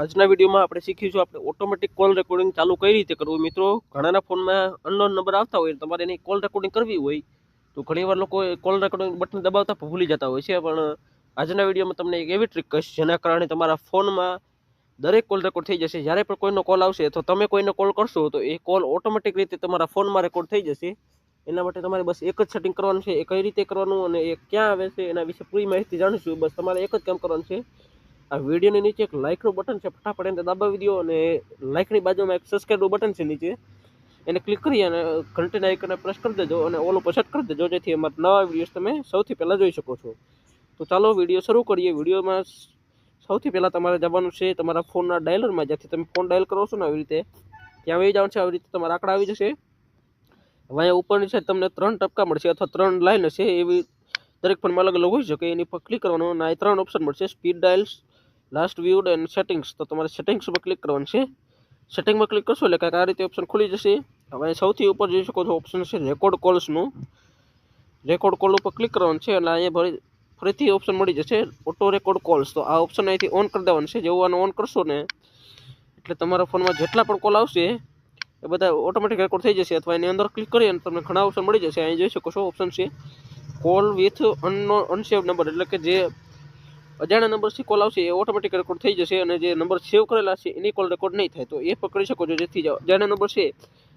આજના વિડીયોમાં આપણે શીખીશું આપણે ઓટોમેટિક કોલ રેકોર્ડિંગ ચાલુ કઈ રીતે કરવું. મિત્રો, ઘણાના ફોનમાં અનનોન નંબર આવતા હોય તમારે એની કોલ રેકોર્ડિંગ કરવી હોય, તો ઘણીવાર લોકો કોલ રેકોર્ડિંગ બટન દબાવતા ભૂલી જતા હોય છે. પણ આજના વિડીયોમાં તમને એક એવી ટ્રીક કહીશ, જેના કારણે તમારા ફોનમાં દરેક કોલ રેકોર્ડ થઈ જશે. જ્યારે પણ કોઈનો કોલ આવશે તો તમે કોઈને કોલ કરશો, તો એ કોલ ઓટોમેટિક રીતે તમારા ફોનમાં રેકોર્ડ થઈ જશે. એના માટે તમારે બસ એક જ સેટિંગ કરવાનું છે, એ કઈ રીતે કરવાનું અને એ ક્યાં આવે છે, એના વિશે પૂરી માહિતી જાણીશું. બસ તમારે એક જ કામ કરવાનું છે આ વિડીયોની નીચે એક લાઇકનું બટન છે, ફટાફટ એને દબાવી દો અને લાઇકની બાજુમાં એક સબસ્ક્રાઈબનું બટન છે નીચે. એને ક્લિક કરી અને ઘંટીના આઇકને પ્રેસ કરી દેજો અને ઓલું પસંદ કરી દેજો, જેથી અમારા નવા વિડીયોઝ તમે સૌથી પહેલાં જોઈ શકો છો. તો ચાલો વીડિયો શરૂ કરીએ. વિડીયોમાં સૌથી પહેલાં તમારે જવાનું છે તમારા ફોનના ડાયલરમાં જ્યાંથી તમે ફોન ડાયલ કરો છો ને આવી રીતે, ત્યાં આવી જવાનું છે. આવી રીતે તમારા આંકડા આવી જશે. હવે અહીંયા ઉપરની છે તમને ત્રણ ટપકા મળશે અથવા ત્રણ લાઈન હશે. એવી દરેક ફોનમાં અલગ અલગ હોઈ શકે. એની પર ક્લિક કરવાનું અને આ ત્રણ ઓપ્શન મળશે. Speed dials last viewed and settings તો તમારે સેટિંગ્સમાં ક્લિક કરવાનું છે. સેટિંગમાં ક્લિક કરશો એટલે કાંઈક આ રીતે ઓપ્શન ખુલી જશે. હવે સૌથી ઉપર જોઈ શકો છો ઓપ્શન છે રેકોર્ડ કોલ્સનું રેકોર્ડ કોલ ઉપર ક્લિક કરવાનું છે એટલે અહીંયા ભરી, ફરીથી ઓપ્શન મળી જશે ઓટો રેકોર્ડ કોલ્સ તો આ ઓપ્શન અહીંથી ઓન કરી દેવાનું છે. જેવું આને ઓન કરશો ને, એટલે તમારા ફોનમાં જેટલા પણ કોલ આવશે, એ બધા ઓટોમેટિક રેકોર્ડ થઈ જશે. અથવા એની અંદર ક્લિક કરી અને તમને ઘણા ઓપ્શન મળી જશે. અહીં જોઈ શકો છો ઓપ્શન છે call with unknown unsaved number એટલે કે જે અજાણ્યા નંબરથી કોલ આવશે, એ ઓટોમેટિક રેકોર્ડ થઈ જશે અને જે નંબર સેવ કરેલા છે, એની કોલ રેકોર્ડ નહીં થાય. તો એ પકડી શકો છો જેથી અજાણ્યા નંબર છે,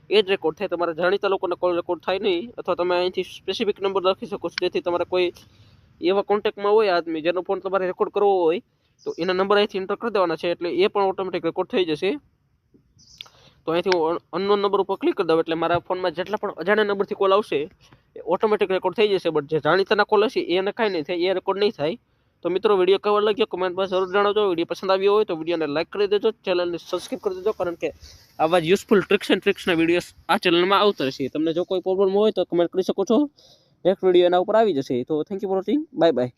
એ જ રેકોર્ડ થાય. તમારા જાણીતા લોકોને કોલ રેકોર્ડ થાય નહીં, અથવા તમે અહીંથી સ્પેસિફિક નંબર લખી શકો છો. જેથી તમારે કોઈ એવા કોન્ટેક્ટમાં હોય આદમી, જેનો ફોન તમારે રેકોર્ડ કરવો હોય, તો એના નંબર અહીંથી એન્ટર કરી દેવાના છે, એટલે એ પણ ઓટોમેટિક રેકોર્ડ થઈ જશે. તો અહીંથી હું અનનોન નંબર ઉપર ક્લિક કરી દઉં, એટલે મારા ફોનમાં જેટલા પણ અજાણ્યા નંબરથી કોલ આવશે, એ ઓટોમેટિક રેકોર્ડ થઈ જશે. બટ જે જાણીતાના કોલ હશે, એને કાંઈ નહીં થાય, એ રેકોર્ડ નહીં થાય. તો મિત્રો, વીડિયો કેવો લાગ્યો? કમેન્ટમાં જરૂર જણાવજો. વીડિયો પસંદ આવ્યો હોય તો વિડીયોને લાઇક કરી દેજો. ચેનલને સબસ્ક્રાઈબ કરી દેજો, કારણ કે આવા જ યુઝફુલ ટ્રિક્સ એન્ડ ટ્રિક્સના વિડીયોઝ આ ચેનલમાં આવતા રહેશે. તમને જો કોઈ પ્રોબ્લેમ હોય તો કમેન્ટ કરી શકો છો. નેક્સ્ટ વીડિયો એના ઉપર આવી જશે. તો thank you for watching bye bye